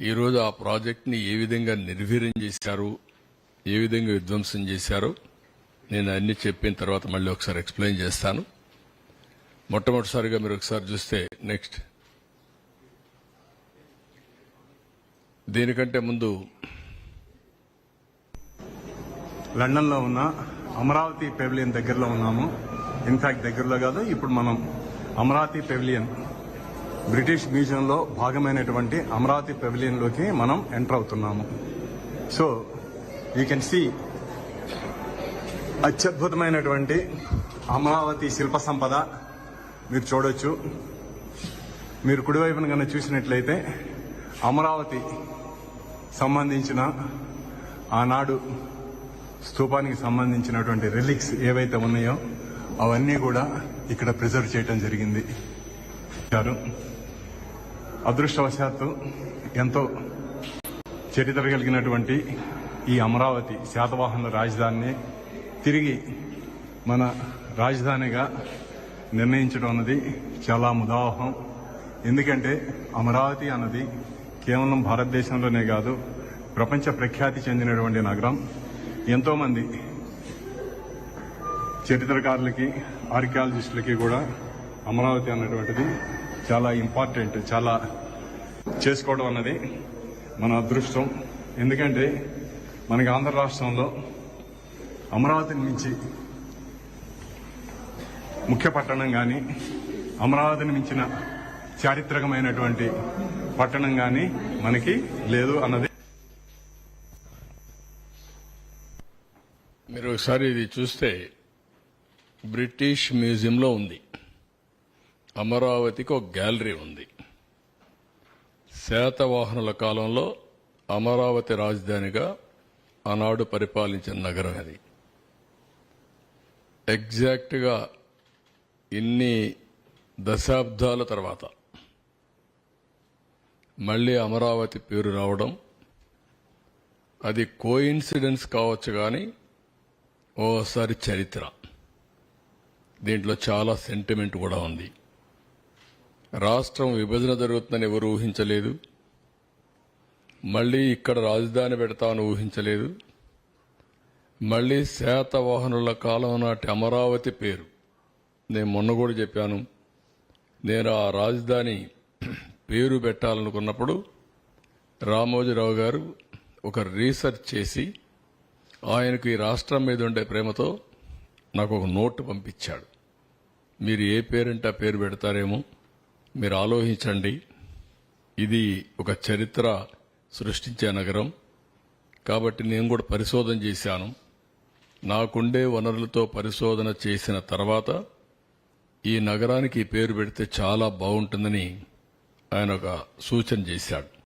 ఈరోజు ఆ ప్రాజెక్ట్ని ఏ విధంగా నిర్వీర్యం చేశారు ఏ విధంగా విధ్వంసం చేశారో నేను అన్ని చెప్పిన తర్వాత మళ్ళీ ఒకసారి ఎక్స్ప్లెయిన్ చేస్తాను. మొట్టమొదటిసారిగా మీరు ఒకసారి చూస్తే నెక్స్ట్ దీనికంటే ముందు లండన్లో ఉన్న అమరావతి పెవిలియన్ దగ్గరలో ఉన్నాము. ఇన్ఫాక్ట్ దగ్గరలో కాదు ఇప్పుడు మనం అమరావతి పెవిలియన్ బ్రిటిష్ మ్యూజియం లో భాగమైనటువంటి అమరావతి పెవిలియన్లోకి మనం ఎంటర్ అవుతున్నాము. సో యూ కెన్ సీ అత్యద్భుతమైనటువంటి అమరావతి శిల్ప సంపద మీరు చూడొచ్చు. మీరు కుడివైపున కన్నా చూసినట్లయితే అమరావతి సంబంధించిన ఆనాడు స్థూపానికి సంబంధించినటువంటి రిలిక్స్ ఏవైతే ఉన్నాయో అవన్నీ కూడా ఇక్కడ ప్రిజర్వ్ చేయటం జరిగింది. గారు అదృష్టవశాత్తు ఎంతో చరిత్ర కలిగినటువంటి ఈ అమరావతి శాతవాహనుల రాజధానిని తిరిగి మన రాజధానిగా నిర్ణయించడం అన్నది చాలా ముదావహం ఎందుకంటే అమరావతి అన్నది కేవలం భారతదేశంలోనే కాదు ప్రపంచ ప్రఖ్యాతి చెందినటువంటి నగరం. ఎంతోమంది చరిత్రకారులకి ఆర్కియాలజిస్టులకి కూడా అమరావతి అన్నటువంటిది చాలా ఇంపార్టెంట్ చాలా చేసుకోవడం అన్నది మన అదృష్టం. ఎందుకంటే మనకి ఆంధ్ర రాష్ట్రంలో అమరావతిని మించి ముఖ్య పట్టణం కానీ అమరావతిని మించిన చారిత్రకమైనటువంటి పట్టణం కానీ మనకి లేదు అన్నది. మీరు ఒకసారి ఇది చూస్తే బ్రిటిష్ మ్యూజియంలో ఉంది. అమరావతికి ఒక గ్యాలరీ ఉంది. శాతవాహనుల కాలంలో అమరావతి రాజధానిగా ఆనాడు పరిపాలించిన నగరం అది. ఎగ్జాక్ట్గా ఇన్ని దశాబ్దాల తర్వాత మళ్ళీ అమరావతి పేరు రావడం అది కోయిన్సిడెన్స్ కావచ్చు కానీ ఓసారి చరిత్ర. దీంట్లో చాలా సెంటిమెంట్ కూడా ఉంది. రాష్ట్రం విభజన జరుగుతుందని ఎవరు ఊహించలేదు. మళ్ళీ ఇక్కడ రాజధాని పెడతామని ఊహించలేదు. మళ్ళీ శాతవాహనుల కాలం నాటి అమరావతి పేరు. నేను మొన్న కూడా చెప్పాను. నేను ఆ రాజధాని పేరు పెట్టాలనుకున్నప్పుడు రామోజీరావు గారు ఒక రీసెర్చ్ చేసి ఆయనకు ఈ రాష్ట్రం మీద ఉండే ప్రేమతో నాకు ఒక నోటు పంపించాడు. మీరు ఏ పేరంటే ఆ పేరు పెడతారేమో. మీరు ఆలోచించండి. ఇది ఒక చరిత్ర సృష్టించే నగరం. కాబట్టి నేను కూడా పరిశోధన చేశాను. నాకుండే వనరులతో పరిశోధన చేసిన తర్వాత ఈ నగరానికి పేరు పెడితే చాలా బాగుంటుందని ఆయన ఒక సూచన చేశాడు.